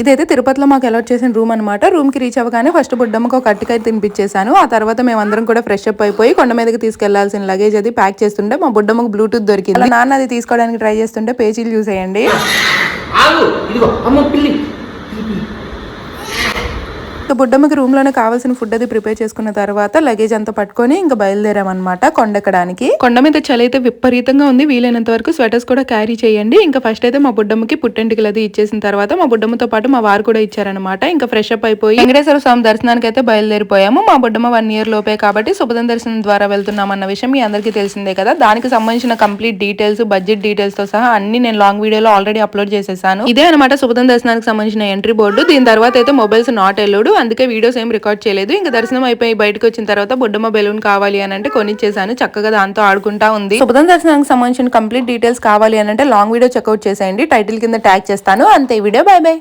ఇదైతే తిరుపతిలో మాకు అలాట్ చేసిన రూమ్ అనమాట రూమ్కి రీచ్ అవ్వగానే ఫస్ట్ బుడ్డమ్మకు ఒక అట్టికాయ తినిపించేశాను. ఆ తర్వాత మేమందరం కూడా ఫ్రెష్ అప్ అయిపోయి కొండ మీదకి తీసుకెళ్ళాల్సిన లగేజ్ అది ప్యాక్ చేస్తుంటే మా బుడ్డమ్మకు బ్లూటూత్ దొరికింది. నాన్న అది తీసుకోవడానికి ట్రై చేస్తుంటే పేజీలు చూసేయండి. ఇంకా బుడ్డమ్మకి రూమ్లోనే కావాల్సిన ఫుడ్ అది ప్రిపేర్ చేసుకున్న తర్వాత లగేజ్ అంతా పట్టుకొని ఇంకా బయలుదేరామన్నమాట కొండెక్కడానికి. కొండ మీద చలి అయితే విపరీతంగా ఉంది. వీలైనంత వరకు స్వెటర్స్ కూడా క్యారీ చేయండి. ఇంకా ఫస్ట్ అయితే మా బుడ్డమ్మకి పుట్టెంటికలు అది ఇచ్చేసిన తర్వాత మా బుడ్డమ్మతో పాటు మా వారు కూడా ఇచ్చారనమాట ఇంకా ఫ్రెష్ అప్ అయిపోయి వెంకటేశ్వర స్వామి దర్శనానికి అయితే బయలుదేరిపోయాము. మా బుడ్డమ్మ వన్ ఇయర్ లోపే కాబట్టి శుభదం దర్శనం ద్వారా వెళ్తున్నాం అన్న విషయం మీ అందరికీ తెలిసిందే కదా. దానికి సంబంధించిన కంప్లీట్ డీటెయిల్స్ బడ్జెట్ డీటెయిల్స్తో సహా అన్ని నేను లాంగ్ వీడియోలో ఆల్రెడీ అప్లోడ్ చేసేసాను. ఇదే అనమాట శుభదం దర్శనానికి సంబంధించిన ఎంట్రీ బోర్డు దీని తర్వాత అయితే మొబైల్స్ నాట్ ఎల్లుడు అందుకే వీడియోస్ ఏం రికార్డ్ చేయలేదు. ఇంకా దర్శనం అయిపోయి బయటకు వచ్చిన తర్వాత బొడ్డమ్మ బెలూన్ కావాలి అని అంటే కొనిచ్చేసాను. చక్కగా దాంతో ఆడుకుంటా ఉంది. శుభదం దర్శనానికి సంబంధించిన కంప్లీట్ డీటెయిల్స్ కావాలి అని అంటే లాంగ్ వీడియో చెక్అవుట్ చేసేయండి. టైటిల్ కింద ట్యాగ్ చేస్తాను. అంతే. Video bye bye.